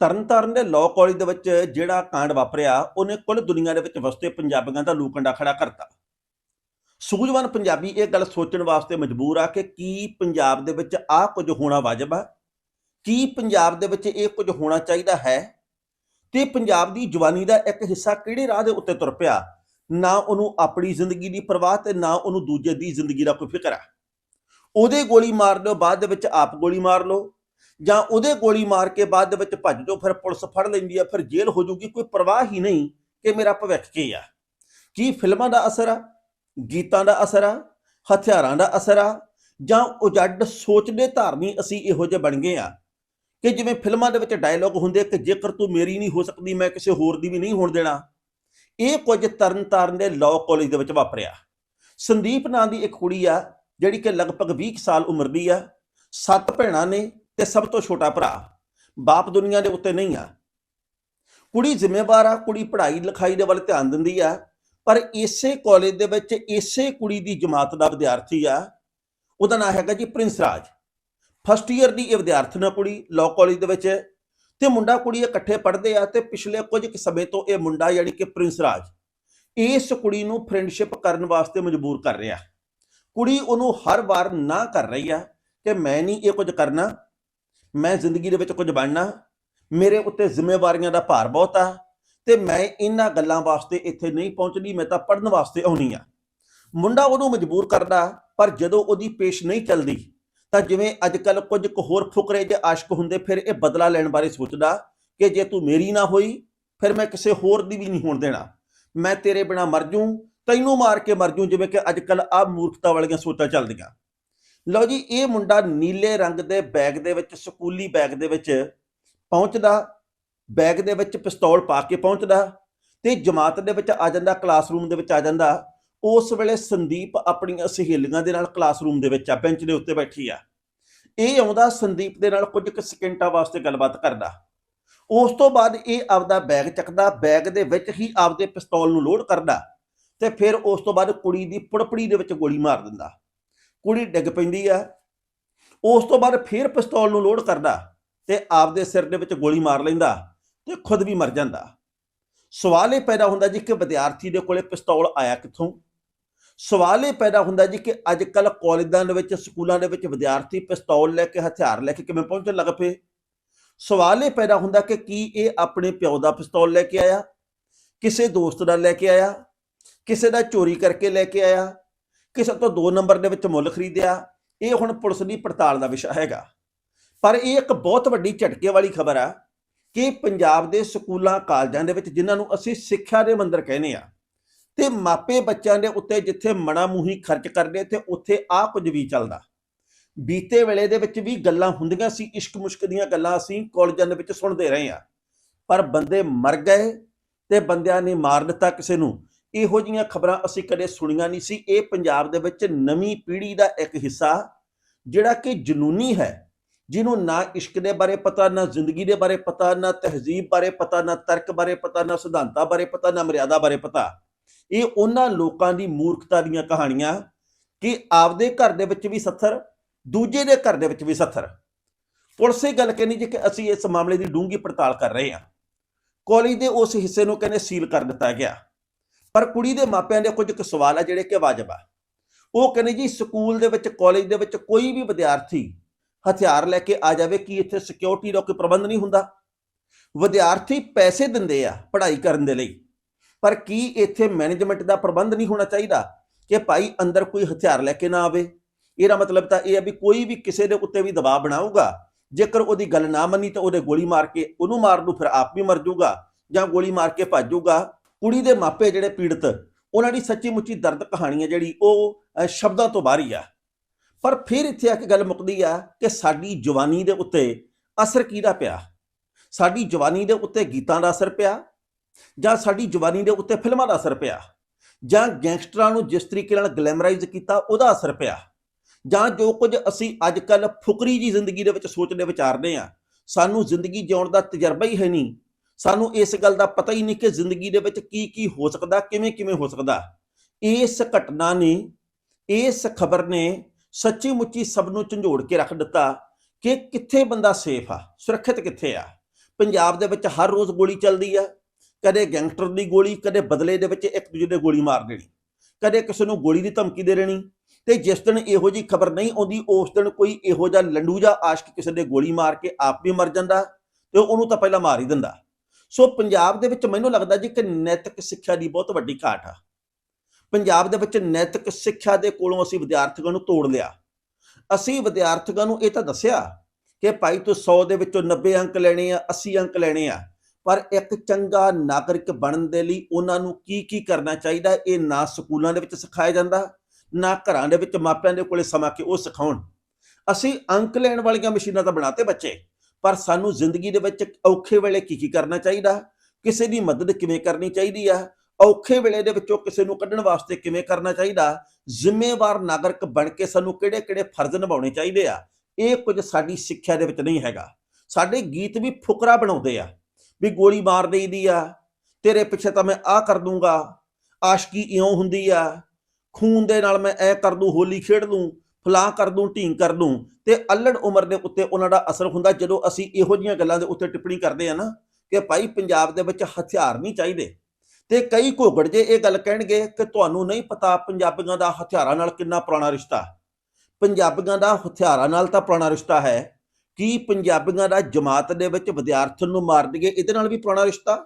ਤਰਨਤਾਰਨ ਦੇ law college ਦੇ ਵਿੱਚ ਜਿਹੜਾ ਕਾਂਡ ਵਾਪਰਿਆ, ਉਹਨੇ ਕੁੱਲ ਦੁਨੀਆ ਦੇ ਵਿੱਚ ਵਸਦੇ ਪੰਜਾਬੀਆਂ ਦਾ ਲੂਕੰਡਾ ਖੜਾ ਕਰਤਾ। ਸੂਝਵਾਨ ਪੰਜਾਬੀ ਇਹ ਗੱਲ ਸੋਚਣ ਵਾਸਤੇ ਮਜਬੂਰ ਆ ਕਿ ਕੀ ਪੰਜਾਬ ਦੇ ਵਿੱਚ ਆਹ ਕੁਝ ਹੋਣਾ ਵਾਜਬ ਆ? ਕੀ ਪੰਜਾਬ ਦੇ ਵਿੱਚ ਇਹ ਕੁਝ ਹੋਣਾ ਚਾਹੀਦਾ ਹੈ? ਤੇ ਪੰਜਾਬ ਦੀ ਜਵਾਨੀ ਦਾ ਇੱਕ ਹਿੱਸਾ ਕਿਹੜੇ ਰਾਹ ਦੇ ਉੱਤੇ ਤੁਰ ਪਿਆ? ਨਾ ਉਹਨੂੰ ਆਪਣੀ ਜ਼ਿੰਦਗੀ ਦੀ ਪਰਵਾਹ ਤੇ ਨਾ ਉਹਨੂੰ ਦੂਜੇ ਦੀ ਜ਼ਿੰਦਗੀ ਦਾ ਕੋਈ ਫਿਕਰ ਆ। ਉਹਦੇ ਗੋਲੀ ਮਾਰ ਦਿਓ, ਬਾਅਦ ਦੇ ਵਿੱਚ ਆਪ ਗੋਲੀ ਮਾਰ ਲਓ। ਜਾਂ ਉਹਦੇ ਗੋਲੀ ਮਾਰ ਕੇ ਬਾਅਦ ਦੇ ਵਿੱਚ ਭੱਜ ਜਾਓ, ਫਿਰ ਪੁਲਿਸ ਫੜ ਲੈਂਦੀ ਆ, ਫਿਰ ਜੇਲ੍ਹ ਹੋ ਜਾਊਗੀ, ਕੋਈ ਪਰਵਾਹ ਹੀ ਨਹੀਂ ਕਿ ਮੇਰਾ ਭਵਿੱਖ ਕੀ ਆ। ਕੀ ਫਿਲਮਾਂ ਦਾ ਅਸਰ ਆ? ਗੀਤਾਂ ਦਾ ਅਸਰ ਆ? ਹਥਿਆਰਾਂ ਦਾ ਅਸਰ ਆ? ਜਾਂ ਉਜੱਡ ਸੋਚਦੇ ਧਾਰਨੀ ਅਸੀਂ ਇਹੋ ਜਿਹੇ ਬਣ ਗਏ ਆ ਕਿ ਜਿਵੇਂ ਫਿਲਮਾਂ ਦੇ ਵਿੱਚ ਡਾਇਲੋਗ ਹੁੰਦੇ ਕਿ ਜੇਕਰ ਤੂੰ ਮੇਰੀ ਨਹੀਂ ਹੋ ਸਕਦੀ, ਮੈਂ ਕਿਸੇ ਹੋਰ ਦੀ ਵੀ ਨਹੀਂ ਹੋਣ ਦੇਣਾ। ਇਹ ਕੁਝ ਤਰਨਤਾਰਨ ਦੇ ਲਾਅ ਕਾਲਜ ਦੇ ਵਿੱਚ ਵਾਪਰਿਆ। ਸੰਦੀਪ ਨਾਂ ਦੀ ਇੱਕ ਕੁੜੀ ਆ, ਜਿਹੜੀ ਕਿ ਲਗਭਗ 20 ਕੁ ਸਾਲ ਉਮਰ ਦੀ ਆ। ਸੱਤ ਭੈਣਾਂ ਨੇ ਤੇ ਸਭ ਤੋਂ ਛੋਟਾ ਭਰਾ ਬਾਪ ਦੁਨੀਆ ਦੇ ਉੱਤੇ ਨਹੀਂ ਆ। ਕੁੜੀ ਜ਼ਿੰਮੇਵਾਰ ਆ, ਕੁੜੀ ਪੜ੍ਹਾਈ ਲਿਖਾਈ ਦੇ ਵੱਲ ਧਿਆਨ ਦਿੰਦੀ ਆ, ਪਰ ਇਸੇ ਕਾਲਜ ਦੇ ਵਿੱਚ ਇਸੇ ਕੁੜੀ ਦੀ ਜਮਾਤ ਦਾ ਵਿਦਿਆਰਥੀ ਆ। ਉਹਦਾ ਨਾਮ ਹੈਗਾ ਜੀ ਪ੍ਰਿੰਸ ਰਾਜ। ਫਸਟ ਈਅਰ ਦੀ ਇਹ ਵਿਦਿਆਰਥਣ ਆ ਕੁੜੀ ਲਾਅ ਕਾਲਜ ਦੇ ਵਿੱਚ। ਤੇ ਮੁੰਡਾ ਕੁੜੀ ਇਕੱਠੇ ਪੜ੍ਹਦੇ ਆ ਤੇ ਪਿਛਲੇ ਕੁਝ ਕੁ ਸਮੇਂ ਤੋਂ ਇਹ ਮੁੰਡਾ ਯਾਨੀ ਕਿ ਪ੍ਰਿੰਸ ਰਾਜ ਇਸ ਕੁੜੀ ਨੂੰ ਫਰੈਂਡਸ਼ਿਪ ਕਰਨ ਵਾਸਤੇ ਮਜਬੂਰ ਕਰ ਰਿਹਾ। ਕੁੜੀ ਉਹਨੂੰ ਹਰ ਵਾਰ ਨਾ ਕਰ ਰਹੀ ਆ ਕਿ ਮੈਂ ਨਹੀਂ ਇਹ ਕੁਝ ਕਰਨਾ। ਮੈਂ ਜ਼ਿੰਦਗੀ ਦੇ ਵਿੱਚ ਕੁਝ ਬਣਨਾ, ਮੇਰੇ ਉੱਤੇ ਜ਼ਿੰਮੇਵਾਰੀਆਂ ਦਾ ਭਾਰ ਬਹੁਤ ਆ, ਤੇ ਮੈਂ ਇਹਨਾਂ ਗੱਲਾਂ ਵਾਸਤੇ ਇੱਥੇ ਨਹੀਂ ਪਹੁੰਚਣੀ ਮੈਂ ਤਾਂ ਪੜਨ ਵਾਸਤੇ ਆਉਣੀ ਆ ਮੁੰਡਾ ਉਹਨੂੰ ਮਜਬੂਰ ਕਰਦਾ, ਪਰ ਜਦੋਂ ਉਹਦੀ ਪੇਸ਼ ਨਹੀਂ ਚੱਲਦੀ, ਤਾਂ ਜਿਵੇਂ ਅੱਜ ਕੱਲ ਕੁਝ ਕੁ ਹੋਰ ਫੁਕਰੇ ਜੇ ਆਸ਼ਕ ਹੁੰਦੇ, ਫਿਰ ਇਹ ਬਦਲਾ ਲੈਣ ਬਾਰੇ ਸੋਚਦਾ ਕਿ ਜੇ ਤੂੰ ਮੇਰੀ ਨਾ ਹੋਈ, ਫਿਰ ਮੈਂ ਕਿਸੇ ਹੋਰ ਦੀ ਵੀ ਨਹੀਂ ਹੋਣ ਦੇਣਾ। ਮੈਂ ਤੇਰੇ ਬਿਨਾ ਮਰ ਜੂੰ, ਤੈਨੂੰ ਮਾਰ ਕੇ ਮਰ ਜੂੰ, ਜਿਵੇਂ ਕਿ ਅੱਜ ਕੱਲ ਆ ਮੂਰਖਤਾ ਵਾਲੀਆਂ ਸੋਚਾਂ ਚੱਲਦੀਆਂ। ਲਓ ਜੀ, ਇਹ ਮੁੰਡਾ ਨੀਲੇ ਰੰਗ ਦੇ ਬੈਗ ਦੇ ਵਿੱਚ, ਸਕੂਲੀ ਬੈਗ ਦੇ ਵਿੱਚ ਪਹੁੰਚਦਾ, ਬੈਗ ਦੇ ਵਿੱਚ ਪਿਸਤੌਲ ਪਾ ਕੇ ਪਹੁੰਚਦਾ ਤੇ ਜਮਾਤ ਦੇ ਵਿੱਚ ਆ ਜਾਂਦਾ, ਕਲਾਸਰੂਮ ਦੇ ਵਿੱਚ ਆ ਜਾਂਦਾ। ਉਸ ਵੇਲੇ ਸੰਦੀਪ ਆਪਣੀਆਂ ਸਹੇਲੀਆਂ ਦੇ ਨਾਲ ਕਲਾਸਰੂਮ ਦੇ ਵਿੱਚ ਆ, ਬੈਂਚ ਦੇ ਉੱਤੇ ਬੈਠੀ ਆ। ਇਹ ਆਉਂਦਾ, ਸੰਦੀਪ ਦੇ ਨਾਲ ਕੁਝ ਕੁ ਸਕਿੰਟਾਂ ਵਾਸਤੇ ਗੱਲਬਾਤ ਕਰਦਾ। ਉਸ ਤੋਂ ਬਾਅਦ ਇਹ ਆਪਦਾ ਬੈਗ ਚੱਕਦਾ, ਬੈਗ ਦੇ ਵਿੱਚ ਹੀ ਆਪਦੇ ਪਿਸਤੌਲ ਨੂੰ ਲੋਡ ਕਰਦਾ ਤੇ ਫਿਰ ਉਸ ਤੋਂ ਬਾਅਦ ਕੁੜੀ ਦੀ ਪੁੜਪੜੀ ਦੇ ਵਿੱਚ ਗੋਲੀ ਮਾਰ ਦਿੰਦਾ। ਕੁੜੀ ਡਿੱਗ ਪੈਂਦੀ ਆ। ਉਸ ਤੋਂ ਬਾਅਦ ਫਿਰ ਪਿਸਤੌਲ ਨੂੰ ਲੋਡ ਕਰਦਾ ਤੇ ਆਪਦੇ ਸਿਰ ਦੇ ਵਿੱਚ ਗੋਲੀ ਮਾਰ ਲੈਂਦਾ ਤੇ ਖੁਦ ਵੀ ਮਰ ਜਾਂਦਾ। ਸਵਾਲ ਇਹ ਪੈਦਾ ਹੁੰਦਾ ਜੀ ਕਿ ਵਿਦਿਆਰਥੀ ਦੇ ਕੋਲੇ ਪਿਸਤੌਲ ਆਇਆ ਕਿੱਥੋਂ? ਸਵਾਲ ਇਹ ਪੈਦਾ ਹੁੰਦਾ ਜੀ ਕਿ ਅੱਜ ਕੱਲ ਕਾਲਜਾਂ ਦੇ ਵਿੱਚ, ਸਕੂਲਾਂ ਦੇ ਵਿੱਚ ਵਿਦਿਆਰਥੀ ਪਿਸਤੌਲ ਲੈ ਕੇ, ਹਥਿਆਰ ਲੈ ਕੇ ਕਿਵੇਂ ਪਹੁੰਚਣ ਲੱਗ ਪਏ? ਸਵਾਲ ਇਹ ਪੈਦਾ ਹੁੰਦਾ ਕਿ ਕੀ ਇਹ ਆਪਣੇ ਪਿਓ ਦਾ ਪਿਸਤੌਲ ਲੈ ਕੇ ਆਇਆ? ਕਿਸੇ ਦੋਸਤ ਦਾ ਲੈ ਕੇ ਆਇਆ? ਕਿਸੇ ਦਾ ਚੋਰੀ ਕਰਕੇ ਲੈ ਕੇ ਆਇਆ? ਕਿਸੇ ਤੋਂ 2 ਨੰਬਰ ਦੇ ਵਿੱਚ ਮੁੱਲ ਖਰੀਦਿਆ, ਇਹ ਹੁਣ ਪੁਲਿਸ ਦੀ ਪੜਤਾਲ ਦਾ ਵਿਸ਼ਾ ਹੈਗਾ। ਪਰ ਇਹ ਇੱਕ ਬਹੁਤ ਵੱਡੀ ਝਟਕੇ ਵਾਲੀ ਖਬਰ ਆ ਕਿ ਪੰਜਾਬ ਦੇ ਸਕੂਲਾਂ, ਕਾਲਜਾਂ ਦੇ ਵਿੱਚ ਜਿਨ੍ਹਾਂ ਨੂੰ ਅਸੀਂ ਸਿੱਖਿਆ ਦੇ ਮੰਦਰ ਕਹਿੰਦੇ ਆ, ਤੇ ਮਾਪੇ ਬੱਚਿਆਂ ਦੇ ਉੱਤੇ ਜਿੱਥੇ ਮਣਾ ਮੂਹੀ ਖਰਚ ਕਰਦੇ, ਤੇ ਉੱਥੇ ਆ ਕੁਝ ਵੀ ਚੱਲਦਾ। ਬੀਤੇ ਵੇਲੇ ਦੇ ਵਿੱਚ ਵੀ ਗੱਲਾਂ ਹੁੰਦੀਆਂ ਸੀ ਇਸ਼ਕ ਮੁਸ਼ਕ ਦੀਆਂ ਗੱਲਾਂ ਅਸੀਂ ਕਾਲਜਾਂ ਦੇ ਵਿੱਚ ਸੁਣਦੇ ਰਹੇ ਆ। ਪਰ ਬੰਦੇ ਮਰ ਗਏ ਤੇ ਬੰਦਿਆਂ ਨੇ ਮਾਰ ਦਿੱਤਾ ਕਿਸੇ ਨੂੰ। ਇਹੋ ਜੀਆਂ ਖਬਰਾਂ ਅਸੀਂ ਕਦੇ ਸੁਣੀਆਂ ਨਹੀਂ ਸੀ। ਇਹ ਪੰਜਾਬ ਦੇ ਵਿੱਚ ਨਵੀਂ ਪੀੜ੍ਹੀ ਦਾ ਇੱਕ ਹਿੱਸਾ ਜਿਹੜਾ ਕਿ ਜਨੂਨੀ ਹੈ, ਜਿਹਨੂੰ ਨਾ ਇਸ਼ਕ ਦੇ ਬਾਰੇ ਪਤਾ, ਨਾ ਜ਼ਿੰਦਗੀ ਦੇ ਬਾਰੇ ਪਤਾ, ਨਾ ਤਹਿਜ਼ੀਬ ਬਾਰੇ ਪਤਾ, ਨਾ ਤਰਕ ਬਾਰੇ ਪਤਾ, ਨਾ ਸਿਧਾਂਤਾਂ ਬਾਰੇ ਪਤਾ, ਨਾ ਮਰਿਆਦਾ ਬਾਰੇ ਪਤਾ। ਇਹ ਉਹਨਾਂ ਲੋਕਾਂ ਦੀ ਮੂਰਖਤਾ ਦੀਆਂ ਕਹਾਣੀਆਂ ਕਿ ਆਪਦੇ ਘਰ ਦੇ ਵਿੱਚ ਵੀ ਸੱਥਰ, ਦੂਜੇ ਦੇ ਘਰ ਦੇ ਵਿੱਚ ਵੀ ਸੱਥਰ। ਪੁਲਿਸ ਇਹ ਗੱਲ ਕਹਿੰਦੀ ਜੀ ਕਿ ਅਸੀਂ ਇਸ ਮਾਮਲੇ ਦੀ ਡੂੰਘੀ ਪੜਤਾਲ ਕਰ ਰਹੇ ਹਾਂ। ਕਾਲਜ ਦੇ ਉਸ ਹਿੱਸੇ ਨੂੰ ਕਹਿੰਦੇ ਸੀਲ ਕਰ ਦਿੱਤਾ ਗਿਆ। ਪਰ ਕੁੜੀ ਦੇ ਮਾਪਿਆਂ ਦੇ ਕੁਝ ਕੁ ਸਵਾਲ ਆ ਜਿਹੜੇ ਕਿ ਵਾਜਬ ਆ। ਉਹ ਕਹਿੰਦੇ ਜੀ, ਸਕੂਲ ਦੇ ਵਿੱਚ, ਕਾਲਜ ਦੇ ਵਿੱਚ ਕੋਈ ਵੀ ਵਿਦਿਆਰਥੀ ਹਥਿਆਰ ਲੈ ਕੇ ਆ ਜਾਵੇ ਕਿ ਇੱਥੇ ਸਿਕਿਉਰਿਟੀ ਦਾ ਕੋਈ ਪ੍ਰਬੰਧ ਨਹੀਂ ਹੁੰਦਾ। ਵਿਦਿਆਰਥੀ ਪੈਸੇ ਦਿੰਦੇ ਆ ਪੜ੍ਹਾਈ ਕਰਨ ਦੇ ਲਈ, ਪਰ ਕੀ ਇੱਥੇ ਮੈਨੇਜਮੈਂਟ ਦਾ ਪ੍ਰਬੰਧ ਨਹੀਂ ਹੋਣਾ ਚਾਹੀਦਾ ਕਿ ਭਾਈ ਅੰਦਰ ਕੋਈ ਹਥਿਆਰ ਲੈ ਕੇ ਨਾ ਆਵੇ? ਇਹਦਾ ਮਤਲਬ ਤਾਂ ਇਹ ਹੈ ਵੀ ਕੋਈ ਵੀ ਕਿਸੇ ਦੇ ਉੱਤੇ ਵੀ ਦਬਾਅ ਬਣਾਊਗਾ। ਜੇਕਰ ਉਹਦੀ ਗੱਲ ਨਾ ਮੰਨੀ ਤਾਂ ਉਹਦੇ ਗੋਲੀ ਮਾਰ ਕੇ ਉਹਨੂੰ ਮਾਰ ਦੂ ਫਿਰ ਆਪ ਵੀ ਮਰ ਜਾਊਗਾ ਜਾਂ ਗੋਲੀ ਮਾਰ ਕੇ ਭੱਜ ਜਾਊਗਾ। ਕੁੜੀ ਦੇ ਮਾਪੇ ਜਿਹੜੇ ਪੀੜਤ, ਉਹਨਾਂ ਦੀ ਸੱਚੀ ਮੁੱਚੀ ਦਰਦ ਕਹਾਣੀ ਹੈ ਜਿਹੜੀ ਉਹ ਸ਼ਬਦਾਂ ਤੋਂ ਬਾਹਰੀ ਆ। ਪਰ ਫਿਰ ਇੱਥੇ ਆ ਕੇ ਗੱਲ ਮੁੱਕਦੀ ਆ ਕਿ ਸਾਡੀ ਜਵਾਨੀ ਦੇ ਉੱਤੇ ਅਸਰ ਕਿਹਦਾ ਪਿਆ? ਸਾਡੀ ਜਵਾਨੀ ਦੇ ਉੱਤੇ ਗੀਤਾਂ ਦਾ ਅਸਰ ਪਿਆ ਜਾਂ ਸਾਡੀ ਜਵਾਨੀ ਦੇ ਉੱਤੇ ਫਿਲਮਾਂ ਦਾ ਅਸਰ ਪਿਆ? ਜਾਂ ਗੈਂਗਸਟਰਾਂ ਨੂੰ ਜਿਸ ਤਰੀਕੇ ਨਾਲ ਗਲੈਮਰਾਈਜ਼ ਕੀਤਾ ਉਹਦਾ ਅਸਰ ਪਿਆ? ਜਾਂ ਜੋ ਕੁਝ ਅਸੀਂ ਅੱਜ ਕੱਲ ਫੁਕਰੀ ਜੀ ਜ਼ਿੰਦਗੀ ਦੇ ਵਿੱਚ ਸੋਚਦੇ ਵਿਚਾਰਦੇ ਆ, ਸਾਨੂੰ ਜ਼ਿੰਦਗੀ ਜਿਉਣ ਦਾ ਤਜਰਬਾ ਹੀ ਹੈ ਨਹੀਂ ਸਾਨੂੰ ਇਸ ਗੱਲ ਦਾ ਪਤਾ ਹੀ ਨਹੀਂ ਕਿ ਜ਼ਿੰਦਗੀ ਦੇ ਵਿੱਚ ਕੀ ਕੀ ਹੋ ਸਕਦਾ, ਕਿਵੇਂ ਕਿਵੇਂ ਹੋ ਸਕਦਾ। ਇਸ ਘਟਨਾ ਨੇ, ਇਸ ਖਬਰ ਨੇ ਸੱਚੀ ਮੁੱਚੀ ਸਭ ਨੂੰ ਝੰਜੋੜ ਕੇ ਰੱਖ ਦਿੱਤਾ ਕਿ ਕਿੱਥੇ ਬੰਦਾ ਸੇਫ ਆ, ਸੁਰੱਖਿਅਤ ਕਿੱਥੇ ਆ। ਪੰਜਾਬ ਦੇ ਵਿੱਚ ਹਰ ਰੋਜ਼ ਗੋਲੀ ਚੱਲਦੀ ਆ। ਕਦੇ ਗੈਂਗਸਟਰ ਦੀ ਗੋਲੀ, ਕਦੇ ਬਦਲੇ ਦੇ ਵਿੱਚ ਇੱਕ ਦੂਜੇ ਦੇ ਗੋਲੀ ਮਾਰ ਦੇਣੀ। ਕਦੇ ਕਿਸੇ ਨੂੰ ਗੋਲੀ ਦੀ ਧਮਕੀ ਦੇ ਦੇਣੀ। ਤੇ ਜਿਸ ਦਿਨ ਇਹੋ ਜੀ ਖਬਰ ਨਹੀਂ ਆਉਂਦੀ, ਉਸ ਦਿਨ ਕੋਈ ਇਹੋ ਜਿਹਾ ਲੰਡੂ ਜਾਂ ਆਸ਼ਕ ਕਿਸੇ ਦੇ ਗੋਲੀ ਮਾਰ ਕੇ ਆਪ ਵੀ ਮਰ ਜਾਂਦਾ ਤੇ ਉਹਨੂੰ ਤਾਂ ਪਹਿਲਾਂ ਮਾਰ ਹੀ ਦਿੰਦਾ। ਸੋ ਪੰਜਾਬ ਦੇ ਵਿੱਚ ਮੈਨੂੰ ਲੱਗਦਾ ਜੀ ਕਿ ਨੈਤਿਕ ਸਿੱਖਿਆ ਦੀ ਬਹੁਤ ਵੱਡੀ ਘਾਟ ਆ। ਪੰਜਾਬ ਦੇ ਵਿੱਚ ਨੈਤਿਕ ਸਿੱਖਿਆ ਦੇ ਕੋਲੋਂ ਅਸੀਂ ਵਿਦਿਆਰਥੀਆਂ ਨੂੰ ਤੋੜ ਲਿਆ। ਅਸੀਂ ਵਿਦਿਆਰਥੀਆਂ ਨੂੰ ਇਹ ਤਾਂ ਦੱਸਿਆ ਕਿ ਭਾਈ ਤੂੰ 100 ਦੇ ਵਿੱਚੋਂ 90 ਅੰਕ ਲੈਣੇ ਆ 80 ਅੰਕ ਲੈਣੇ ਆ, ਪਰ ਇੱਕ ਚੰਗਾ ਨਾਗਰਿਕ ਬਣਨ ਦੇ ਲਈ ਉਹਨਾਂ ਨੂੰ ਕੀ ਕੀ ਕਰਨਾ ਚਾਹੀਦਾ? ਇਹ ਨਾ ਸਕੂਲਾਂ ਦੇ ਵਿੱਚ ਸਿਖਾਇਆ ਜਾਂਦਾ, ਨਾ ਘਰਾਂ ਦੇ ਵਿੱਚ ਮਾਪਿਆਂ ਦੇ ਕੋਲੇ ਸਮਾਂ ਕਿ ਉਹ ਸਿਖਾਉਣ। ਅਸੀਂ ਅੰਕ ਲੈਣ ਵਾਲੀਆਂ ਮਸ਼ੀਨਾਂ ਤਾਂ ਬਣਾਤੇ ਬੱਚੇ। ਪਰ ਸਾਨੂੰ ਜ਼ਿੰਦਗੀ ਦੇ ਵਿੱਚ ਔਖੇ ਵੇਲੇ ਕੀ ਕੀ ਕਰਨਾ ਚਾਹੀਦਾ? ਕਿਸੇ ਦੀ ਮਦਦ ਕਿਵੇਂ ਕਰਨੀ ਚਾਹੀਦੀ ਆ? ਔਖੇ ਵੇਲੇ ਦੇ ਵਿੱਚੋਂ ਕਿਸੇ ਨੂੰ ਕੱਢਣ ਵਾਸਤੇ ਕਿਵੇਂ ਕਰਨਾ ਚਾਹੀਦਾ? ਜ਼ਿੰਮੇਵਾਰ ਨਾਗਰਿਕ ਬਣ ਕੇ ਸਾਨੂੰ ਕਿਹੜੇ-ਕਿਹੜੇ ਫਰਜ਼ ਨਿਭਾਉਣੇ ਚਾਹੀਦੇ ਆ? ਇਹ ਕੁਝ ਸਾਡੀ ਸਿੱਖਿਆ ਦੇ ਵਿੱਚ ਨਹੀਂ ਹੈਗਾ। ਸਾਡੇ ਗੀਤ ਵੀ ਫੁਕਰਾ ਬਣਾਉਂਦੇ ਆ। ਵੀ ਗੋਲੀ ਮਾਰ ਦੇਈਦੀ ਆ, ਤੇਰੇ ਪਿੱਛੇ ਤਾਂ ਮੈਂ ਆਹ ਕਰ ਦੂੰਗਾ, ਆਸ਼ਕੀ ਇਉਂ ਹੁੰਦੀ ਆ, ਖੂਨ ਦੇ ਨਾਲ ਮੈਂ ਐ ਕਰ ਦੂੰ, ਹੋਲੀ ਖੇਡ ਲੂੰ ਫਲਾਹ ਕਰ ਦੂੰ, ਢੀਂਗ ਕਰ ਦੂੰ, ਤੇ ਅਲੜ ਉਮਰ ਦੇ ਉੱਤੇ ਉਹਨਾਂ ਦਾ ਅਸਰ ਹੁੰਦਾ ਜਦੋਂ ਅਸੀਂ ਇਹੋ ਜਿਹੀਆਂ ਗੱਲਾਂ ਦੇ ਉੱਤੇ ਟਿੱਪਣੀ ਕਰਦੇ ਆ ਨਾ ਕਿ ਭਾਈ ਪੰਜਾਬ ਦੇ ਵਿੱਚ ਹਥਿਆਰ ਨਹੀਂ ਚਾਹੀਦੇ। ਤੇ ਕਈ ਘੋਗੜ ਜੇ ਇਹ ਗੱਲ ਕਹਿਣਗੇ ਕਿ ਤੁਹਾਨੂੰ ਨਹੀਂ ਪਤਾ ਪੰਜਾਬੀਆਂ ਦਾ ਹਥਿਆਰਾਂ ਨਾਲ ਕਿੰਨਾ ਪੁਰਾਣਾ ਰਿਸ਼ਤਾ ਪੰਜਾਬੀਆਂ ਦਾ ਹਥਿਆਰਾਂ ਨਾਲ ਤਾਂ ਪੁਰਾਣਾ ਰਿਸ਼ਤਾ ਹੈ। ਕੀ ਪੰਜਾਬੀਆਂ ਦਾ ਜਮਾਤ ਦੇ ਵਿੱਚ ਵਿਦਿਆਰਥਣ ਨੂੰ ਮਾਰ ਦਈਏ, ਇਹਦੇ ਨਾਲ ਵੀ ਪੁਰਾਣਾ ਰਿਸ਼ਤਾ?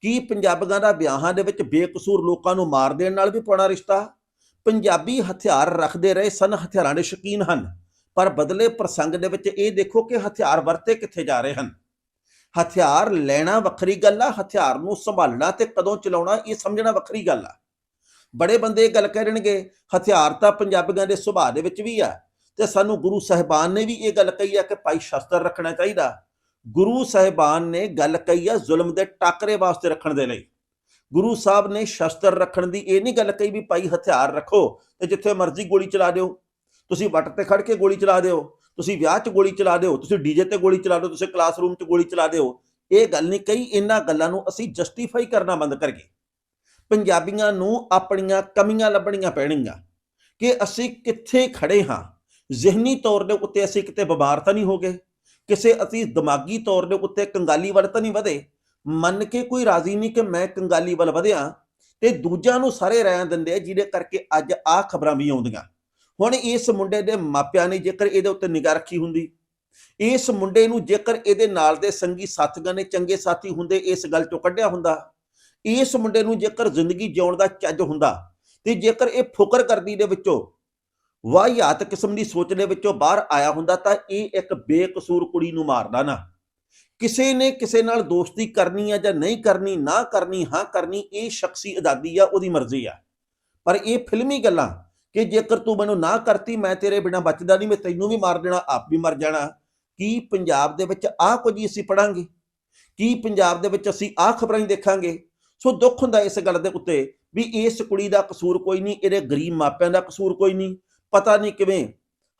ਕੀ ਪੰਜਾਬੀਆਂ ਦਾ ਵਿਆਹਾਂ ਦੇ ਵਿੱਚ ਬੇਕਸੂਰ ਲੋਕਾਂ ਨੂੰ ਮਾਰ ਦੇਣ ਨਾਲ ਵੀ ਪੁਰਾਣਾ ਰਿਸ਼ਤਾ? ਪੰਜਾਬੀ ਹਥਿਆਰ ਰੱਖਦੇ ਰਹੇ ਸਨ, ਹਥਿਆਰਾਂ ਦੇ ਸ਼ੌਕੀਨ ਹਨ। ਪਰ ਬਦਲੇ ਪ੍ਰਸੰਗ ਦੇ ਵਿੱਚ ਇਹ ਦੇਖੋ ਕਿ ਹਥਿਆਰ ਵਰਤੇ ਕਿੱਥੇ ਜਾ ਰਹੇ ਹਨ। ਹਥਿਆਰ ਲੈਣਾ ਵੱਖਰੀ ਗੱਲ ਆ, ਹਥਿਆਰ ਨੂੰ ਸੰਭਾਲਣਾ ਤੇ ਕਦੋਂ ਚਲਾਉਣਾ, ਇਹ ਸਮਝਣਾ ਵੱਖਰੀ ਗੱਲ ਆ। ਬੜੇ ਬੰਦੇ ਇਹ ਗੱਲ ਕਹਿਣਗੇ ਹਥਿਆਰ ਤਾਂ ਪੰਜਾਬੀਆਂ ਦੇ ਸੁਭਾਅ ਦੇ ਵਿੱਚ ਵੀ ਆ। ਤੇ ਸਾਨੂੰ ਗੁਰੂ ਸਾਹਿਬਾਨ ਨੇ ਵੀ ਇਹ ਗੱਲ ਕਹੀ ਆ ਕਿ ਭਾਈ ਸ਼ਸਤਰ ਰੱਖਣਾ ਚਾਹੀਦਾ। ਗੁਰੂ ਸਾਹਿਬਾਨ ਨੇ ਗੱਲ ਕਹੀ ਆ ਜ਼ੁਲਮ ਦੇ ਟਾਕਰੇ ਵਾਸਤੇ ਰੱਖਣ ਦੇ ਲਈ। ਗੁਰੂ ਸਾਹਿਬ ਨੇ ਸ਼ਸਤਰ ਰੱਖਣ ਦੀ ਇਹ ਨਹੀਂ ਗੱਲ ਕਹੀ ਵੀ ਭਾਈ ਹਥਿਆਰ ਰੱਖੋ ਤੇ ਜਿੱਥੇ ਮਰਜ਼ੀ ਗੋਲੀ ਚਲਾ ਦਿਓ। ਤੁਸੀਂ ਵੱਟ ਤੇ ਖੜ ਕੇ ਗੋਲੀ ਚਲਾ ਦਿਓ, ਤੁਸੀਂ ਵਿਆਹ 'ਚ ਗੋਲੀ ਚਲਾ ਦਿਓ, ਤੁਸੀਂ ਡੀਜੇ ਤੇ ਗੋਲੀ ਚਲਾ ਦਿਓ, ਤੁਸੀਂ ਕਲਾਸਰੂਮ 'ਚ ਗੋਲੀ ਚਲਾ ਦਿਓ। ਇਹ ਗੱਲ ਨਹੀਂ ਕਹੀ, ਇਹਨਾਂ ਗੱਲਾਂ ਨੂੰ ਅਸੀਂ ਜਸਟੀਫਾਈ ਕਰਨਾ ਬੰਦ ਕਰ ਗਏ। ਪੰਜਾਬੀਆਂ ਨੂੰ ਆਪਣੀਆਂ ਕਮੀਆਂ ਲੱਭਣੀਆਂ ਪੈਣਗੀਆਂ ਕਿ ਅਸੀਂ ਕਿੱਥੇ ਖੜੇ ਹਾਂ। ਜ਼ਿਹਨੀ ਤੌਰ ਦੇ ਉੱਤੇ ਅਸੀਂ ਕਿਤੇ ਬਿਮਾਰ ਤਾਂ ਨਹੀਂ ਹੋ ਗਏ। ਕਿਸੇ ਅਸੀਂ ਦਿਮਾਗੀ ਤੌਰ ਦੇ ਉੱਤੇ ਕੰਗਾਲੀ ਵੱਲ ਤਾਂ ਨਹੀਂ ਵਧੇ। ਮੰਨ ਕੇ ਕੋਈ ਰਾਜ਼ੀ ਨਹੀਂ ਕਿ ਮੈਂ ਕੰਗਾਲੀ ਵੱਲ ਵਧਿਆ ਤੇ ਦੂਜਿਆਂ ਨੂੰ ਸਾਰੇ ਰਹਿਣ ਦਿੰਦੇ ਆ, ਜਿਹਦੇ ਕਰਕੇ ਅੱਜ ਆਹ ਖਬਰਾਂ ਵੀ ਆਉਂਦੀਆਂ। ਹੁਣ ਇਸ ਮੁੰਡੇ ਦੇ ਮਾਪਿਆਂ ਨੇ ਜੇਕਰ ਇਹਦੇ ਉੱਤੇ ਨਿਗਾਹ ਰੱਖੀ ਹੁੰਦੀ, ਇਸ ਮੁੰਡੇ ਨੂੰ ਜੇਕਰ ਇਹਦੇ ਨਾਲ ਦੇ ਸੰਗੀ ਸਾਥੀਆਂ ਨੇ ਚੰਗੇ ਸਾਥੀ ਹੁੰਦੇ, ਇਸ ਗੱਲ ਚੋਂ ਕੱਢਿਆ ਹੁੰਦਾ। ਇਸ ਮੁੰਡੇ ਨੂੰ ਜੇਕਰ ਜ਼ਿੰਦਗੀ ਜਿਉਣ ਦਾ ਚੱਜ ਹੁੰਦਾ ਤੇ ਜੇਕਰ ਇਹ ਫੁਕਰ ਕਰਦੀ ਦੇ ਵਿੱਚੋਂ ਵਾਹਿਆਤ ਕਿਸਮ ਦੀ ਸੋਚ ਦੇ ਵਿੱਚੋਂ ਬਾਹਰ ਆਇਆ ਹੁੰਦਾ, ਤਾਂ ਇਹ ਇੱਕ ਬੇਕਸੂਰ ਕੁੜੀ ਨੂੰ ਮਾਰਦਾ ਨਾ। ਕਿਸੇ ਨੇ ਕਿਸੇ ਨਾਲ ਦੋਸਤੀ ਕਰਨੀ ਆ ਜਾਂ ਨਹੀਂ ਕਰਨੀ, ਨਾ ਕਰਨੀ, ਹਾਂ ਕਰਨੀ, ਇਹ ਸ਼ਖਸੀ ਆਜ਼ਾਦੀ ਆ, ਉਹਦੀ ਮਰਜ਼ੀ ਆ। ਪਰ ਇਹ ਫਿਲਮੀ ਗੱਲਾਂ ਕਿ ਜੇਕਰ ਤੂੰ ਮੈਨੂੰ ਨਾ ਕਰਤੀ, ਮੈਂ ਤੇਰੇ ਬਿਨਾ ਬਚਦਾ ਨਹੀਂ, ਮੈਂ ਤੈਨੂੰ ਵੀ ਮਾਰ ਦੇਣਾ, ਆਪ ਵੀ ਮਰ ਜਾਣਾ। ਕੀ ਪੰਜਾਬ ਦੇ ਵਿੱਚ ਆਹ ਕੁਝ ਹੀ ਅਸੀਂ ਪੜਾਂਗੇ? ਕੀ ਪੰਜਾਬ ਦੇ ਵਿੱਚ ਅਸੀਂ ਆਹ ਖਬਰਾਂ ਹੀ ਦੇਖਾਂਗੇ? ਸੋ ਦੁੱਖ ਹੁੰਦਾ ਇਸ ਗੱਲ ਦੇ ਉੱਤੇ ਵੀ ਇਸ ਕੁੜੀ ਦਾ ਕਸੂਰ ਕੋਈ ਨਹੀਂ, ਇਹਦੇ ਗਰੀਬ ਮਾਪਿਆਂ ਦਾ ਕਸੂਰ ਕੋਈ ਨਹੀਂ। ਪਤਾ ਨਹੀਂ ਕਿਵੇਂ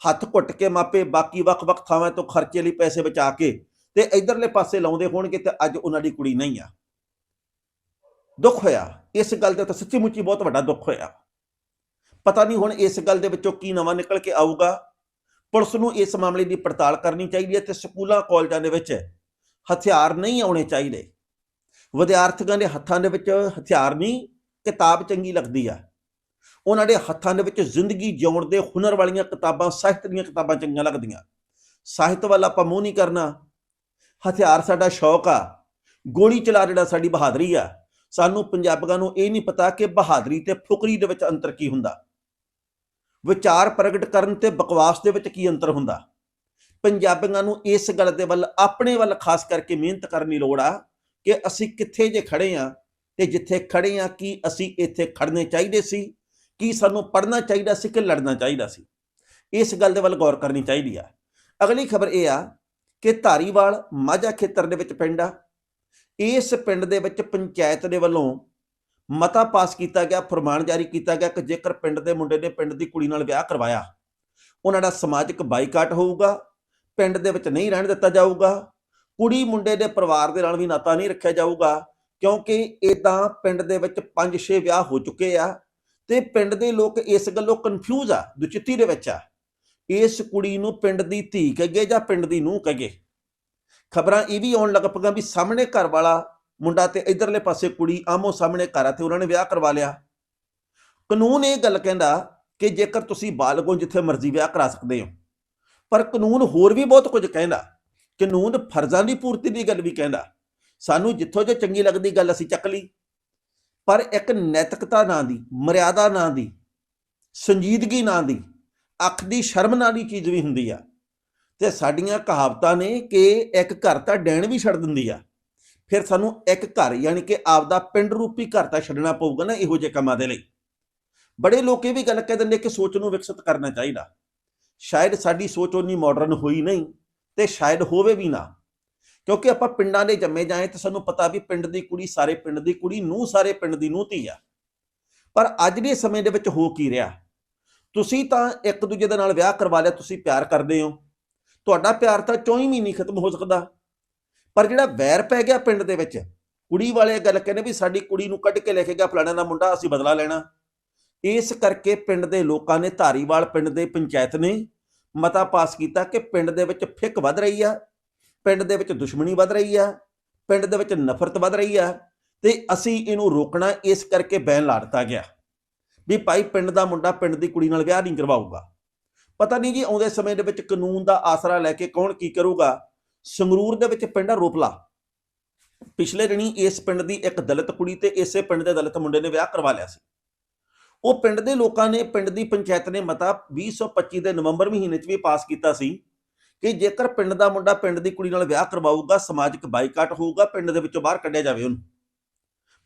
ਹੱਥ ਘੁੱਟ ਕੇ ਮਾਪੇ ਬਾਕੀ ਵੱਖ-ਵੱਖ ਥਾਵਾਂ ਤੋਂ ਖਰਚੇ ਲਈ ਪੈਸੇ ਬਚਾ ਕੇ ਤੇ ਇਧਰਲੇ ਪਾਸੇ ਲਾਉਂਦੇ ਹੋਣਗੇ ਤੇ ਅੱਜ ਉਹਨਾਂ ਦੀ ਕੁੜੀ ਨਹੀਂ ਆ। ਦੁੱਖ ਹੋਇਆ। ਇਸ ਗੱਲ ਦੇ ਤਾਂ ਸੱਚੀ ਮੁੱਚੀ ਬਹੁਤ ਵੱਡਾ ਦੁੱਖ ਹੋਇਆ। ਪਤਾ ਨਹੀਂ ਹੁਣ ਇਸ ਗੱਲ ਦੇ ਵਿੱਚੋਂ ਕੀ ਨਵਾਂ ਨਿਕਲ ਕੇ ਆਊਗਾ। ਪੁਲਿਸ ਨੂੰ ਇਸ ਮਾਮਲੇ ਦੀ ਪੜਤਾਲ ਕਰਨੀ ਚਾਹੀਦੀ ਹੈ ਤੇ ਸਕੂਲਾਂ, ਕਾਲਜਾਂ ਦੇ ਵਿੱਚ ਹਥਿਆਰ ਨਹੀਂ ਆਉਣੇ ਚਾਹੀਦੇ। ਵਿਦਿਆਰਥੀਆਂ ਦੇ ਹੱਥਾਂ ਦੇ ਵਿੱਚ ਹਥਿਆਰ ਨਹੀਂ, ਕਿਤਾਬ ਚੰਗੀ ਲੱਗਦੀ ਆ। ਉਹਨਾਂ ਦੇ ਹੱਥਾਂ ਦੇ ਵਿੱਚ ਜ਼ਿੰਦਗੀ ਜਿਉਣ ਦੇ ਹੁਨਰ ਵਾਲੀਆਂ ਕਿਤਾਬਾਂ, ਸਾਹਿਤ ਦੀਆਂ ਕਿਤਾਬਾਂ ਚੰਗੀਆਂ ਲੱਗਦੀਆਂ। ਸਾਹਿਤ ਵੱਲ ਆਪਾਂ ਮੂੰਹ ਨਹੀਂ ਕਰਨਾ। ਹਥਿਆਰ ਸਾਡਾ ਸ਼ੌਕ ਆ, ਗੋਲੀ ਚਲਾ ਜਿਹੜਾ ਸਾਡੀ ਬਹਾਦਰੀ ਆ, ਸਾਨੂੰ ਪੰਜਾਬੀਆਂ ਨੂੰ ਇਹ ਨਹੀਂ ਪਤਾ ਕਿ ਬਹਾਦਰੀ ਤੇ ਫੁਕਰੀ ਦੇ ਵਿੱਚ ਅੰਤਰ ਕੀ ਹੁੰਦਾ। ਵਿਚਾਰ ਪ੍ਰਗਟ ਕਰਨ ਤੇ ਬਕਵਾਸ ਦੇ ਵਿੱਚ ਕੀ ਅੰਤਰ ਹੁੰਦਾ। ਪੰਜਾਬੀਆਂ ਨੂੰ ਇਸ ਗੱਲ ਦੇ ਵੱਲ, ਆਪਣੇ ਵੱਲ ਖਾਸ ਕਰਕੇ ਮਿਹਨਤ ਕਰਨ ਦੀ ਲੋੜ ਆ ਕਿ ਅਸੀਂ ਕਿੱਥੇ ਜੇ ਖੜੇ ਆ ਤੇ ਜਿੱਥੇ ਖੜੇ ਆ, ਕੀ ਅਸੀਂ ਇੱਥੇ ਖੜਨੇ ਚਾਹੀਦੇ ਸੀ, ਕੀ ਸਾਨੂੰ ਪੜਨਾ ਚਾਹੀਦਾ ਸੀ ਕਿ ਲੜਨਾ ਚਾਹੀਦਾ ਸੀ। ਇਸ ਗੱਲ ਦੇ ਵੱਲ ਗੌਰ ਕਰਨੀ ਚਾਹੀਦੀ ਆ। ਅਗਲੀ ਖਬਰ ਇਹ ਆ ਕਿ ਧਾਰੀਵਾਲ ਮਾਝਾ ਖੇਤਰ ਦੇ ਵਿੱਚ ਪਿੰਡ ਆ। ਇਸ ਪਿੰਡ ਦੇ ਵਿੱਚ ਪੰਚਾਇਤ ਦੇ ਵੱਲੋਂ ਮਤਾ ਪਾਸ ਕੀਤਾ ਗਿਆ, ਫਰਮਾਨ ਜਾਰੀ ਕੀਤਾ ਗਿਆ ਕਿ ਜੇਕਰ ਪਿੰਡ ਦੇ ਮੁੰਡੇ ਨੇ ਪਿੰਡ ਦੀ ਕੁੜੀ ਨਾਲ ਵਿਆਹ ਕਰਵਾਇਆ, ਉਹਨਾਂ ਦਾ ਸਮਾਜਿਕ ਬਾਈਕਾਟ ਹੋਊਗਾ, ਪਿੰਡ ਦੇ ਵਿੱਚ ਨਹੀਂ ਰਹਿਣ ਦਿੱਤਾ ਜਾਊਗਾ, ਕੁੜੀ ਮੁੰਡੇ ਦੇ ਪਰਿਵਾਰ ਦੇ ਨਾਲ ਵੀ ਨਾਤਾ ਨਹੀਂ ਰੱਖਿਆ ਜਾਊਗਾ, ਕਿਉਂਕਿ ਇਦਾਂ ਪਿੰਡ ਦੇ ਵਿੱਚ 5-6 ਵਿਆਹ ਹੋ ਚੁੱਕੇ ਆ ਤੇ ਪਿੰਡ ਦੇ ਲੋਕ ਇਸ ਗੱਲੋਂ ਕਨਫਿਊਜ਼ ਆ, ਦੁਚਿੱਤੀ ਦੇ ਵਿੱਚ ਆ। ਇਸ ਕੁੜੀ ਨੂੰ ਪਿੰਡ ਦੀ ਧੀ ਕਹਗੇ ਜਾਂ ਪਿੰਡ ਦੀ ਨੂੰਹ ਕਹਗੇ ਖਬਰਾਂ ਇਹ ਵੀ ਆਉਣ ਲੱਗ ਪਈਆਂ ਵੀ ਸਾਹਮਣੇ ਘਰ ਵਾਲਾ ਮੁੰਡਾ ਤੇ ਇਧਰਲੇ ਪਾਸੇ ਕੁੜੀ ਆਮੋ ਸਾਹਮਣੇ ਘਰ ਆ ਤੇ ਉਹਨਾਂ ਨੇ ਵਿਆਹ ਕਰਵਾ ਲਿਆ। ਕਾਨੂੰਨ ਇਹ ਗੱਲ ਕਹਿੰਦਾ ਕਿ ਜੇਕਰ ਤੁਸੀਂ ਬਾਲਗ ਹੋ ਜਿੱਥੇ ਮਰਜ਼ੀ ਵਿਆਹ ਕਰਾ ਸਕਦੇ ਹੋ, ਪਰ ਕਾਨੂੰਨ ਹੋਰ ਵੀ ਬਹੁਤ ਕੁਝ ਕਹਿੰਦਾ। ਕਾਨੂੰਨ ਫਰਜ਼ਾਂ ਦੀ ਪੂਰਤੀ ਦੀ ਗੱਲ ਵੀ ਕਹਿੰਦਾ। ਸਾਨੂੰ ਜਿੱਥੋਂ ਜੇ ਚੰਗੀ ਲੱਗਦੀ ਗੱਲ ਅਸੀਂ ਚੱਕ ਲਈ। ਪਰ ਇੱਕ ਨੈਤਿਕਤਾ ਨਾਂ ਦੀ, ਮਰਿਆਦਾ ਨਾਂ ਦੀ, ਸੰਜੀਦਗੀ ਨਾਂ ਦੀ ਅੱਖ ਦੀ ਸ਼ਰਮ ਨਾਲ ਹੀ ਚੀਜ਼ ਵੀ ਹੁੰਦੀ ਆ। ਤੇ ਸਾਡੀਆਂ ਕਹਾਵਤਾਂ ਨੇ ਕਿ ਇੱਕ ਘਰ ਤਾਂ ਡੈਣ ਵੀ ਛੱਡ ਦਿੰਦੀ ਆ। ਫਿਰ ਸਾਨੂੰ ਇੱਕ ਘਰ ਯਾਨੀ ਕਿ ਆਪਦਾ ਪਿੰਡ ਰੂਪੀ ਘਰ ਤਾਂ ਛੱਡਣਾ ਪਊਗਾ ਨਾ ਇਹੋ ਜਿਹੇ ਕੰਮਾਂ ਦੇ ਲਈ। ਬੜੇ ਲੋਕ ਇਹ ਵੀ ਗੱਲ ਕਹਿ ਦਿੰਦੇ ਕਿ ਸੋਚ ਨੂੰ ਵਿਕਸਿਤ ਕਰਨਾ ਚਾਹੀਦਾ। ਸ਼ਾਇਦ ਸਾਡੀ ਸੋਚ ਉਨੀ ਮਾਡਰਨ ਹੋਈ ਨਹੀਂ ਤੇ ਸ਼ਾਇਦ ਹੋਵੇ ਵੀ ਨਾ। ਕਿਉਂਕਿ ਆਪਾਂ ਪਿੰਡਾਂ ਦੇ ਜੰਮੇ ਜਾਏ ਤਾਂ ਸਾਨੂੰ ਪਤਾ ਵੀ ਪਿੰਡ ਦੀ ਕੁੜੀ ਸਾਰੇ ਪਿੰਡ ਦੀ ਕੁੜੀ ਨੂੰ ਸਾਰੇ ਪਿੰਡ ਦੀ ਨੂੰਹ ਧੀ ਆ। ਪਰ ਅੱਜ ਦੇ ਸਮੇਂ ਦੇ ਵਿੱਚ ਹੋ ਕੀ ਰਿਹਾ? ਤੁਸੀਂ ਤਾਂ ਇੱਕ ਦੂਜੇ ਦੇ ਨਾਲ ਵਿਆਹ ਕਰਵਾ ਲਿਆ, ਤੁਸੀਂ ਪਿਆਰ ਕਰਦੇ ਹੋ। ਤੁਹਾਡਾ ਪਿਆਰ ਤਾਂ ਚੌਂ ਮਹੀਨੇ ਖਤਮ ਹੋ ਸਕਦਾ। ਪਰ ਜਿਹੜਾ ਵੈਰ ਪੈ ਗਿਆ ਪਿੰਡ ਦੇ ਵਿੱਚ, ਕੁੜੀ ਵਾਲੇ ਗੱਲ ਕਹਿੰਦੇ ਵੀ ਸਾਡੀ ਕੁੜੀ ਨੂੰ ਕੱਢ ਕੇ ਲੈ ਕੇ ਗਿਆ ਫਲਾਣਾ ਦਾ ਮੁੰਡਾ, ਅਸੀਂ ਬਦਲਾ ਲੈਣਾ। ਇਸ ਕਰਕੇ ਪਿੰਡ ਦੇ ਲੋਕਾਂ ਨੇ, ਧਾਰੀਵਾਲ ਪਿੰਡ ਦੇ ਪੰਚਾਇਤ ਨੇ ਮਤਾ ਪਾਸ ਕੀਤਾ ਕਿ ਪਿੰਡ ਦੇ ਵਿੱਚ ਫਿੱਕ ਵੱਧ ਰਹੀ ਆ, ਪਿੰਡ ਦੇ ਵਿੱਚ ਦੁਸ਼ਮਣੀ ਵੱਧ ਰਹੀ ਆ, ਪਿੰਡ ਦੇ ਵਿੱਚ ਨਫ਼ਰਤ ਵੱਧ ਰਹੀ ਆ, ਤੇ ਅਸੀਂ ਇਹਨੂੰ ਰੋਕਣਾ, ਇਸ ਕਰਕੇ ਬੈਨ ਲਾ ਦਿੱਤਾ ਗਿਆ। ਵੀ ਭਾਈ ਪਿੰਡ ਦਾ ਮੁੰਡਾ ਪਿੰਡ ਦੀ ਕੁੜੀ ਨਾਲ ਵਿਆਹ ਨਹੀਂ ਕਰਵਾਊਗਾ। ਪਤਾ ਨਹੀਂ ਜੀ ਆਉਂਦੇ ਸਮੇਂ ਦੇ ਵਿੱਚ ਕਾਨੂੰਨ ਦਾ ਆਸਰਾ ਲੈ ਕੇ ਕੌਣ ਕੀ ਕਰੂਗਾ। ਸੰਗਰੂਰ ਦੇ ਵਿੱਚ ਪਿੰਡ ਆ ਰੋਪਲਾ। ਪਿਛਲੇ ਦਿਨੀ ਇਸ ਪਿੰਡ ਦੀ ਇੱਕ ਦਲਿਤ ਕੁੜੀ ਤੇ ਇਸੇ ਪਿੰਡ ਦੇ ਦਲਿਤ ਮੁੰਡੇ ਨੇ ਵਿਆਹ ਕਰਵਾ ਲਿਆ ਸੀ। ਉਹ ਪਿੰਡ ਦੇ ਲੋਕਾਂ ਨੇ ਪਿੰਡ ਦੀ ਪੰਚਾਇਤ ਨੇ ਮਤਾ 2025 ਦੇ ਨਵੰਬਰ ਮਹੀਨੇ 'ਚ ਵੀ ਪਾਸ ਕੀਤਾ ਸੀ ਕਿ ਜੇਕਰ ਪਿੰਡ ਦਾ ਮੁੰਡਾ ਪਿੰਡ ਦੀ ਕੁੜੀ ਨਾਲ ਵਿਆਹ ਕਰਵਾਊਗਾ, ਸਮਾਜਿਕ ਬਾਈਕਾਟ ਹੋਊਗਾ, ਪਿੰਡ ਦੇ ਵਿੱਚੋਂ ਬਾਹਰ ਕੱਢਿਆ ਜਾਵੇ ਉਹਨੂੰ।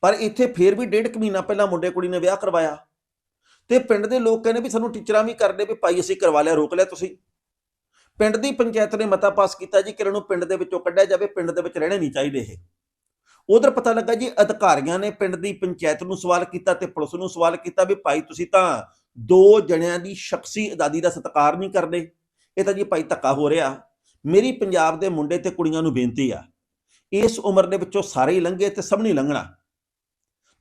ਪਰ ਇੱਥੇ ਫੇਰ ਵੀ ਡੇਢ ਕੁ ਮਹੀਨਾ ਪਹਿਲਾਂ ਮੁੰਡੇ ਕੁੜੀ ਨੇ ਵਿਆਹ ਕਰਵਾਇਆ। ਤੇ ਪਿੰਡ ਦੇ ਲੋਕ ਕਹਿੰਦੇ ਵੀ ਸਾਨੂੰ ਟੀਚਰਾਂ ਵੀ ਕਰਦੇ ਵੀ ਭਾਈ ਅਸੀਂ ਕਰਵਾ ਲਿਆ, ਰੋਕ ਲਿਆ ਤੁਸੀਂ। ਪਿੰਡ ਦੀ ਪੰਚਾਇਤ ਨੇ ਮਤਾ ਪਾਸ ਕੀਤਾ ਜੀ ਕਿ ਇਹਨਾਂ ਨੂੰ ਪਿੰਡ ਦੇ ਵਿੱਚੋਂ ਕੱਢਿਆ ਜਾਵੇ, ਪਿੰਡ ਦੇ ਵਿੱਚ ਰਹਿਣੇ ਨਹੀਂ ਚਾਹੀਦੇ ਇਹ। ਉਧਰ ਪਤਾ ਲੱਗਾ ਜੀ ਅਧਿਕਾਰੀਆਂ ਨੇ ਪਿੰਡ ਦੀ ਪੰਚਾਇਤ ਨੂੰ ਸਵਾਲ ਕੀਤਾ ਤੇ ਪੁਲਿਸ ਨੂੰ ਸਵਾਲ ਕੀਤਾ ਵੀ ਭਾਈ ਤੁਸੀਂ ਤਾਂ ਦੋ ਜਣਿਆਂ ਦੀ ਸ਼ਖਸੀ ਆਜ਼ਾਦੀ ਦਾ ਸਤਿਕਾਰ ਨਹੀਂ ਕਰਦੇ। ਇਹ ਤਾਂ ਜੀ ਭਾਈ ਧੱਕਾ ਹੋ ਰਿਹਾ। ਮੇਰੀ ਪੰਜਾਬ ਦੇ ਮੁੰਡੇ ਤੇ ਕੁੜੀਆਂ ਨੂੰ ਬੇਨਤੀ ਆ, ਇਸ ਉਮਰ ਦੇ ਵਿੱਚੋਂ ਸਾਰੇ ਹੀ ਲੰਘੇ ਤੇ ਸਭ ਨਹੀਂ ਲੰਘਣਾ।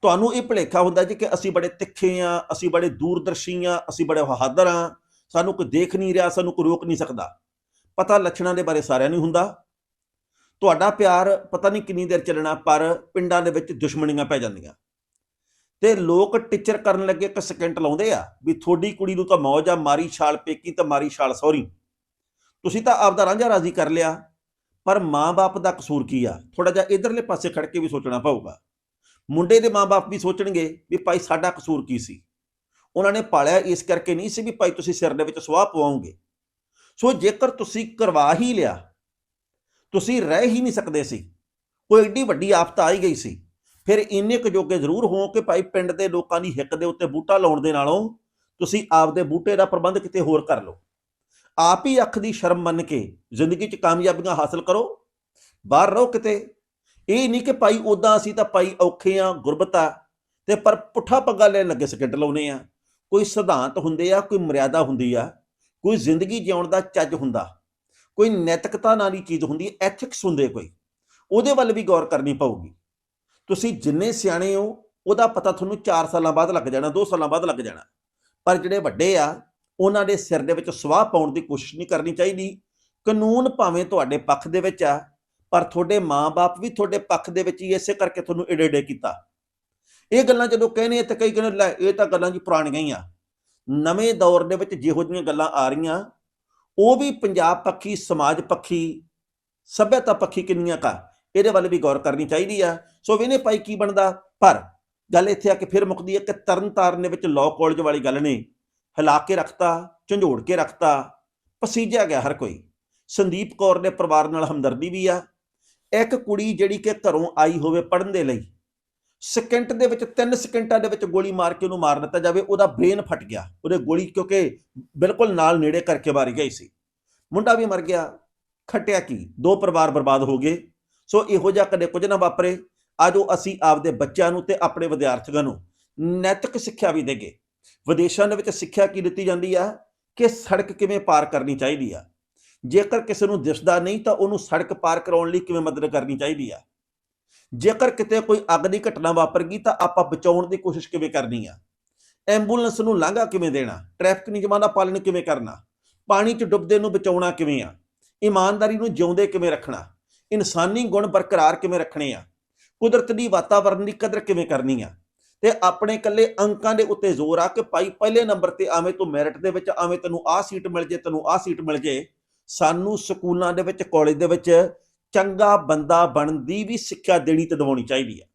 ਤੁਹਾਨੂੰ ਇਹ ਭੁਲੇਖਾ ਹੁੰਦਾ ਜੀ ਕਿ ਅਸੀਂ ਬੜੇ ਤਿੱਖੇ ਆ, ਅਸੀਂ ਬੜੇ ਦੂਰਦਰਸ਼ੀ ਆ, ਅਸੀਂ ਬੜੇ ਬਹਾਦਰ ਆ, ਸਾਨੂੰ ਕੋਈ ਦੇਖ ਨਹੀਂ ਰਿਹਾ, ਸਾਨੂੰ ਕੋਈ ਰੋਕ ਨਹੀਂ ਸਕਦਾ। ਪਤਾ ਲੱਛਣਾਂ ਦੇ ਬਾਰੇ ਸਾਰਿਆਂ ਨੂੰ ਹੁੰਦਾ। ਤੁਹਾਡਾ ਪਿਆਰ ਪਤਾ ਨਹੀਂ ਕਿੰਨੀ ਦੇਰ ਚੱਲਣਾ, ਪਰ ਪਿੰਡਾਂ ਦੇ ਵਿੱਚ ਦੁਸ਼ਮਣੀਆਂ ਪੈ ਜਾਂਦੀਆਂ। ਤੇ ਲੋਕ ਟੀਚਰ ਕਰਨ ਲੱਗੇ ਇੱਕ ਸਕਿੰਟ ਲਾਉਂਦੇ ਆ ਵੀ ਥੋੜੀ ਕੁੜੀ ਨੂੰ ਤਾਂ ਮੌਜ ਆ, ਮਾਰੀ ਛਾਲ ਪੇਕੀ ਤਾਂ ਮਾਰੀ ਛਾਲ ਸੌਰੀ ਤੁਸੀਂ ਤਾਂ ਆਪਦਾ ਰਾਂਝਾ ਰਾਜ਼ੀ ਕਰ ਲਿਆ, ਪਰ ਮਾਂ-ਬਾਪ ਦਾ ਕਸੂਰ ਕੀ ਆ? ਥੋੜਾ ਜਿਹਾ ਇਧਰਲੇ ਪਾਸੇ ਖੜ ਕੇ ਵੀ ਸੋਚਣਾ ਪਊਗਾ। ਮੁੰਡੇ ਦੇ ਮਾਂ-ਬਾਪ ਵੀ ਸੋਚਣਗੇ ਵੀ ਭਾਈ ਸਾਡਾ ਕਸੂਰ ਕੀ ਸੀ? ਉਹਨਾਂ ਨੇ ਪਾਲਿਆ ਇਸ ਕਰਕੇ ਨਹੀਂ ਸੀ ਵੀ ਭਾਈ ਤੁਸੀਂ ਸਿਰ ਦੇ ਵਿੱਚ ਸੁਆਹ ਪਵਾਉਂਗੇ ਸੋ ਜੇਕਰ ਤੁਸੀਂ ਕਰਵਾ ਹੀ ਲਿਆ, ਤੁਸੀਂ ਰਹਿ ਹੀ ਨਹੀਂ ਸਕਦੇ ਸੀ, ਕੋਈ ਏਡੀ ਵੱਡੀ ਆਫਤ ਆਈ ਗਈ ਸੀ, ਫਿਰ ਇੰਨੇ ਕੁ ਜੋਗੇ ਜ਼ਰੂਰ ਹੋ ਕਿ ਭਾਈ ਪਿੰਡ ਦੇ ਲੋਕਾਂ ਦੀ ਹਿੱਕ ਦੇ ਉੱਤੇ ਬੂਟਾ ਲਾਉਣ ਦੇ ਨਾਲੋਂ ਤੁਸੀਂ ਆਪਦੇ ਬੂਟੇ ਦਾ ਪ੍ਰਬੰਧ ਕਿਤੇ ਹੋਰ ਕਰ ਲਓ। ਆਪ ਹੀ ਅੱਖ ਦੀ ਸ਼ਰਮ ਮੰਨ ਕੇ ਜ਼ਿੰਦਗੀ 'ਚ ਕਾਮਯਾਬੀਆਂ ਹਾਸਲ ਕਰੋ, ਬਾਹਰ ਰਹੋ ਕਿਤੇ ਇਹ ਨਹੀਂ ਕਿ ਭਾਈ ਉਦਾਂ ਅਸੀਂ ਤਾਂ ਭਾਈ ਔਖੇ ਆ, ਗੁਰਬਤ ਆ। ਤੇ ਪਰ ਪੁੱਠਾ ਪੱਗਾ ਲੈਣ ਲੱਗੇ ਸਕਿੰਟ ਲਾਉਨੇ ਆ। ਕੋਈ ਸਿਧਾਂਤ ਹੁੰਦੇ ਆ, ਕੋਈ ਮਰਿਆਦਾ ਹੁੰਦੀ ਆ। ਕੋਈ ਜ਼ਿੰਦਗੀ ਜਿਉਣ ਦਾ ਚੱਜ ਹੁੰਦਾ। ਕੋਈ ਨੈਤਿਕਤਾ ਨਾਲ ਦੀ ਚੀਜ਼ ਹੁੰਦੀ ਹੈ ਐਥਿਕਸ ਹੁੰਦੇ ਕੋਈ। ਉਹਦੇ ਵੱਲ ਵੀ ਗੌਰ ਕਰਨੀ ਪਊਗੀ। ਤੁਸੀਂ ਜਿੰਨੇ ਸਿਆਣੇ ਹੋ, ਉਹਦਾ ਪਤਾ ਤੁਹਾਨੂੰ 4 ਸਾਲਾਂ ਬਾਅਦ ਲੱਗ ਜਾਣਾ 2 ਸਾਲਾਂ ਬਾਅਦ ਲੱਗ ਜਾਣਾ। ਪਰ ਜਿਹੜੇ ਵੱਡੇ ਆ, ਉਹਨਾਂ ਦੇ ਸਿਰ ਦੇ ਵਿੱਚ ਸਵਾਹ ਪਾਉਣ ਦੀ ਕੋਸ਼ਿਸ਼ ਨਹੀਂ ਕਰਨੀ ਚਾਹੀਦੀ। ਕਾਨੂੰਨ ਭਾਵੇਂ ਤੁਹਾਡੇ ਪੱਖ ਦੇ ਵਿੱਚ ਆ ਪਰ ਤੁਹਾਡੇ ਮਾਪੇ ਵੀ ਤੁਹਾਡੇ ਪੱਖ ਦੇ ਵਿੱਚ ਹੀ ਇਸੇ ਕਰਕੇ ਤੁਹਾਨੂੰ ਏਡੇ ਏਡੇ ਕੀਤਾ। ਇਹ ਗੱਲਾਂ ਜਦੋਂ ਕਹਿੰਦੇ ਤਾਂ ਕਈ ਕਹਿੰਦੇ, ਲੈ, ਇਹ ਤਾਂ ਗੱਲਾਂ ਜੀ ਪੁਰਾਣੀਆਂ ਹੀ ਆ। ਨਵੇਂ ਦੌਰ ਦੇ ਵਿੱਚ ਜਿਹੋ ਜਿਹੀਆਂ ਗੱਲਾਂ ਆ ਰਹੀਆਂ, ਉਹ ਵੀ ਪੰਜਾਬ ਪੱਖੀ, ਸਮਾਜ ਪੱਖੀ, ਸਭਿਅਤਾ ਪੱਖੀ ਕਿੰਨੀਆਂ ਕਾ? ਇਹਦੇ ਵੱਲ ਵੀ ਗੌਰ ਕਰਨੀ ਚਾਹੀਦੀ ਆ। ਸੋ ਵੇਨੇ ਭਾਈ ਕੀ ਬਣਦਾ। ਪਰ ਗੱਲ ਇੱਥੇ ਆ ਕੇ ਫਿਰ ਮੁੱਕਦੀ ਹੈ ਕਿ ਤਰਨਤਾਰਨ ਦੇ ਵਿੱਚ ਲਾਅ ਕਾਲਜ ਵਾਲੀ ਗੱਲ ਨੇ ਹਿਲਾ ਕੇ ਰੱਖਤਾ ਝੰਜੋੜ ਕੇ ਰੱਖਤਾ, ਪਸੀਜਿਆ ਗਿਆ ਹਰ ਕੋਈ। ਸੰਦੀਪ ਕੌਰ ਦੇ ਪਰਿਵਾਰ ਨਾਲ ਹਮਦਰਦੀ ਵੀ ਆ। ਇੱਕ ਕੁੜੀ ਜਿਹੜੀ ਕਿ ਘਰੋਂ ਆਈ ਹੋਵੇ ਪੜਨ ਦੇ ਲਈ ਸਕਿੰਟ ਦੇ ਵਿੱਚ 3 ਸਕਿੰਟਾਂ ਦੇ ਵਿੱਚ ਗੋਲੀ ਮਾਰ ਕੇ ਉਹਨੂੰ ਮਾਰ ਦਿੱਤਾ ਜਾਵੇ, ਉਹਦਾ ਬ੍ਰੇਨ ਫਟ ਗਿਆ। ਉਹਦੇ ਗੋਲੀ ਕਿਉਂਕਿ ਬਿਲਕੁਲ ਨਾਲ ਨੇੜੇ ਕਰਕੇ ਮਾਰੀ ਗਈ ਸੀ। ਮੁੰਡਾ ਵੀ ਮਰ ਗਿਆ, ਖਟਿਆ ਕੀ? ਦੋ ਪਰਿਵਾਰ ਬਰਬਾਦ ਹੋ ਗਏ। ਸੋ ਇਹੋ ਜਿਹਾ ਕਦੇ ਕੁਝ ਨਾ ਵਾਪਰੇ। ਆਜੋ ਅਸੀਂ ਆਪਦੇ ਬੱਚਿਆਂ ਨੂੰ ਤੇ ਆਪਣੇ ਵਿਦਿਆਰਥੀਆਂ ਨੂੰ ਨੈਤਿਕ ਸਿੱਖਿਆ ਵੀ ਦੇਗੇ ਵਿਦੇਸ਼ਾਂ ਦੇ ਵਿੱਚ ਸਿੱਖਿਆ ਕੀ ਦਿੱਤੀ ਜਾਂਦੀ ਆ? ਕਿ ਸੜਕ ਕਿਵੇਂ ਪਾਰ ਕਰਨੀ ਚਾਹੀਦੀ ਆ? ਜੇਕਰ ਕਿਸੇ ਨੂੰ ਦਿਸਦਾ ਨਹੀਂ ਤਾਂ ਉਹਨੂੰ ਸੜਕ ਪਾਰ ਕਰਾਉਣ ਲਈ ਕਿਵੇਂ ਮਦਦ ਕਰਨੀ ਚਾਹੀਦੀ ਆ? ਜੇਕਰ ਕਿਤੇ ਕੋਈ ਅੱਗ ਦੀ ਘਟਨਾ ਵਾਪਰ ਗਈ ਤਾਂ ਆਪਾਂ ਬਚਾਉਣ ਦੀ ਕੋਸ਼ਿਸ਼ ਕਿਵੇਂ ਕਰਨੀ ਆ? ਐਂਬੂਲੈਂਸ ਨੂੰ ਲਾਂਘਾ ਕਿਵੇਂ ਦੇਣਾ? ਟ੍ਰੈਫਿਕ ਨਿਯਮਾਂ ਦਾ ਪਾਲਣ ਕਿਵੇਂ ਕਰਨਾ? ਪਾਣੀ 'ਚ ਡੁੱਬਦੇ ਨੂੰ ਬਚਾਉਣਾ ਕਿਵੇਂ ਆ? ਇਮਾਨਦਾਰੀ ਨੂੰ ਜਿਉਂਦੇ ਕਿਵੇਂ ਰੱਖਣਾ? ਇਨਸਾਨੀ ਗੁਣ ਬਰਕਰਾਰ ਕਿਵੇਂ ਰੱਖਣੇ ਆ? ਕੁਦਰਤ ਦੀ ਵਾਤਾਵਰਨ ਦੀ ਕਦਰ ਕਿਵੇਂ ਕਰਨੀ ਆ? ਤੇ ਆਪਣੇ ਇਕੱਲੇ ਅੰਕਾਂ ਦੇ ਉੱਤੇ ਜ਼ੋਰ ਆ ਕਿ ਭਾਈ ਪਹਿਲੇ ਨੰਬਰ ਤੇ ਆਵੇਂ ਤੂੰ ਮੈਰਿਟ ਦੇ ਵਿੱਚ, ਆਵੇਂ ਤੈਨੂੰ ਆਹ ਸੀਟ ਮਿਲ ਜੇ, ਤੈਨੂੰ ਆਹ ਸੀਟ ਮਿਲ ਜੇ। ਸਾਨੂੰ ਸਕੂਲਾਂ ਦੇ ਵਿੱਚ ਕਾਲਜ ਦੇ ਵਿੱਚ ਚੰਗਾ ਬੰਦਾ ਬਣਨ ਦੀ ਵੀ ਸਿੱਖਿਆ ਦੇਣੀ ਤੇ ਦਿਵਾਉਣੀ ਚਾਹੀਦੀ ਹੈ।